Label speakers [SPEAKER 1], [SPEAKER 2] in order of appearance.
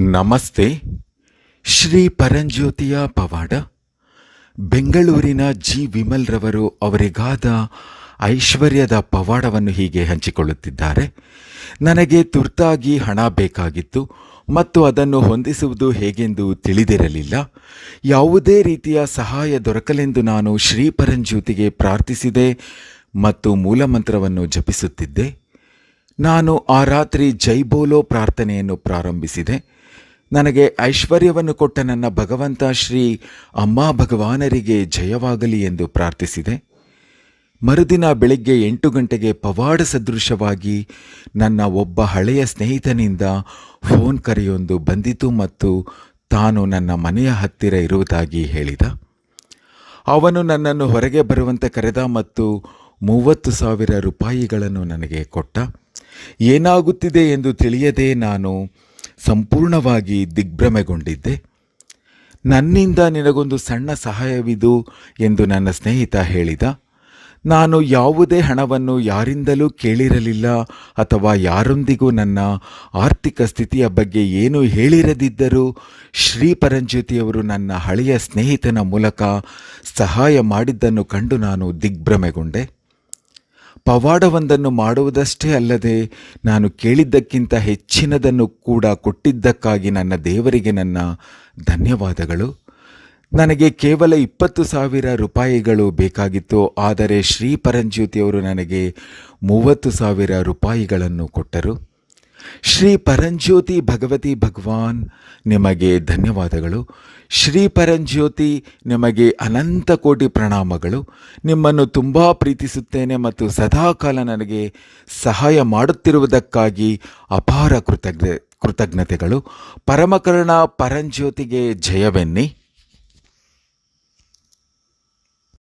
[SPEAKER 1] ನಮಸ್ತೆ. ಶ್ರೀ ಪರಂಜ್ಯೋತಿಯ ಪವಾಡ. ಬೆಂಗಳೂರಿನ ಜಿ. ವಿಮಲ್ ರವರು ಅವರಿಗಾದ ಐಶ್ವರ್ಯದ ಪವಾಡವನ್ನು ಹೀಗೆ ಹಂಚಿಕೊಳ್ಳುತ್ತಿದ್ದಾರೆ. ನನಗೆ ತುರ್ತಾಗಿ ಹಣ ಬೇಕಾಗಿತ್ತು ಮತ್ತು ಅದನ್ನು ಹೊಂದಿಸುವುದು ಹೇಗೆಂದು ತಿಳಿದಿರಲಿಲ್ಲ. ಯಾವುದೇ ರೀತಿಯ ಸಹಾಯ ದೊರಕಲೆಂದು ನಾನು ಶ್ರೀ ಪರಂಜ್ಯೋತಿಗೆ ಪ್ರಾರ್ಥಿಸಿದೆ ಮತ್ತು ಮೂಲಮಂತ್ರವನ್ನು ಜಪಿಸುತ್ತಿದ್ದೆ. ನಾನು ಆ ರಾತ್ರಿ ಜೈಬೋಲೋ ಪ್ರಾರ್ಥನೆಯನ್ನು ಪ್ರಾರಂಭಿಸಿದೆ. ನನಗೆ ಐಶ್ವರ್ಯವನ್ನು ಕೊಟ್ಟ ನನ್ನ ಭಗವಂತ ಶ್ರೀ ಅಮ್ಮ ಭಗವಾನರಿಗೆ ಜಯವಾಗಲಿ ಎಂದು ಪ್ರಾರ್ಥಿಸಿದೆ. ಮರುದಿನ ಬೆಳಿಗ್ಗೆ ಎಂಟು ಗಂಟೆಗೆ ಪವಾಡ ಸದೃಶವಾಗಿ ನನ್ನ ಒಬ್ಬ ಹಳೆಯ ಸ್ನೇಹಿತನಿಂದ ಫೋನ್ ಕರೆಯೊಂದು ಬಂದಿತು ಮತ್ತು ತಾನು ನನ್ನ ಮನೆಯ ಹತ್ತಿರ ಇರುವುದಾಗಿ ಹೇಳಿದ. ಅವನು ನನ್ನನ್ನು ಹೊರಗೆ ಬರುವಂತೆ ಕರೆದ ಮತ್ತು ಮೂವತ್ತು ಸಾವಿರ ರೂಪಾಯಿಗಳನ್ನು ನನಗೆ ಕೊಟ್ಟ. ಏನಾಗುತ್ತಿದೆ ಎಂದು ತಿಳಿಯದೆ ನಾನು ಸಂಪೂರ್ಣವಾಗಿ ದಿಗ್ಭ್ರಮೆಗೊಂಡಿದ್ದೆ. ನನ್ನಿಂದ ನಿನಗೊಂದು ಸಣ್ಣ ಸಹಾಯವಿದು ಎಂದು ನನ್ನ ಸ್ನೇಹಿತ ಹೇಳಿದ. ನಾನು ಯಾವುದೇ ಹಣವನ್ನು ಯಾರಿಂದಲೂ ಕೇಳಿರಲಿಲ್ಲ ಅಥವಾ ಯಾರೊಂದಿಗೂ ನನ್ನ ಆರ್ಥಿಕ ಸ್ಥಿತಿಯ ಬಗ್ಗೆ ಏನೂ ಹೇಳಿರದಿದ್ದರೂ ಶ್ರೀ ಪರಂಜ್ಯೋತಿಯವರು ನನ್ನ ಹಳೆಯ ಸ್ನೇಹಿತನ ಮೂಲಕ ಸಹಾಯ ಮಾಡಿದ್ದನ್ನು ಕಂಡು ನಾನು ದಿಗ್ಭ್ರಮೆಗೊಂಡೆ. ಪವಾಡವೊಂದನ್ನು ಮಾಡುವುದಷ್ಟೇ ಅಲ್ಲದೆ ನಾನು ಕೇಳಿದ್ದಕ್ಕಿಂತ ಹೆಚ್ಚಿನದನ್ನು ಕೂಡ ಕೊಟ್ಟಿದ್ದಕ್ಕಾಗಿ ನನ್ನ ದೇವರಿಗೆ ನನ್ನ ಧನ್ಯವಾದಗಳು. ನನಗೆ ಕೇವಲ ಇಪ್ಪತ್ತು ಸಾವಿರ ರೂಪಾಯಿಗಳು ಬೇಕಾಗಿತ್ತು, ಆದರೆ ಶ್ರೀ ಪರಂಜ್ಯೋತಿಯವರು ನನಗೆ ಮೂವತ್ತು ಸಾವಿರ ರೂಪಾಯಿಗಳನ್ನು ಕೊಟ್ಟರು. ಶ್ರೀ ಪರಂಜ್ಯೋತಿ ಭಗವತಿ ಭಗವಾನ್ ನಿಮಗೆ ಧನ್ಯವಾದಗಳು. ಶ್ರೀ ಪರಂಜ್ಯೋತಿ ನಿಮಗೆ ಅನಂತ ಕೋಟಿ ಪ್ರಣಾಮಗಳು. ನಿಮ್ಮನ್ನು ತುಂಬ ಪ್ರೀತಿಸುತ್ತೇನೆ ಮತ್ತು ಸದಾಕಾಲ ನನಗೆ ಸಹಾಯ ಮಾಡುತ್ತಿರುವುದಕ್ಕಾಗಿ ಅಪಾರ ಕೃತಜ್ಞ, ಕೃತಜ್ಞತೆಗಳು. ಪರಮಕರ್ಣ ಪರಂಜ್ಯೋತಿಗೆ ಜಯವೆನ್ನಿ.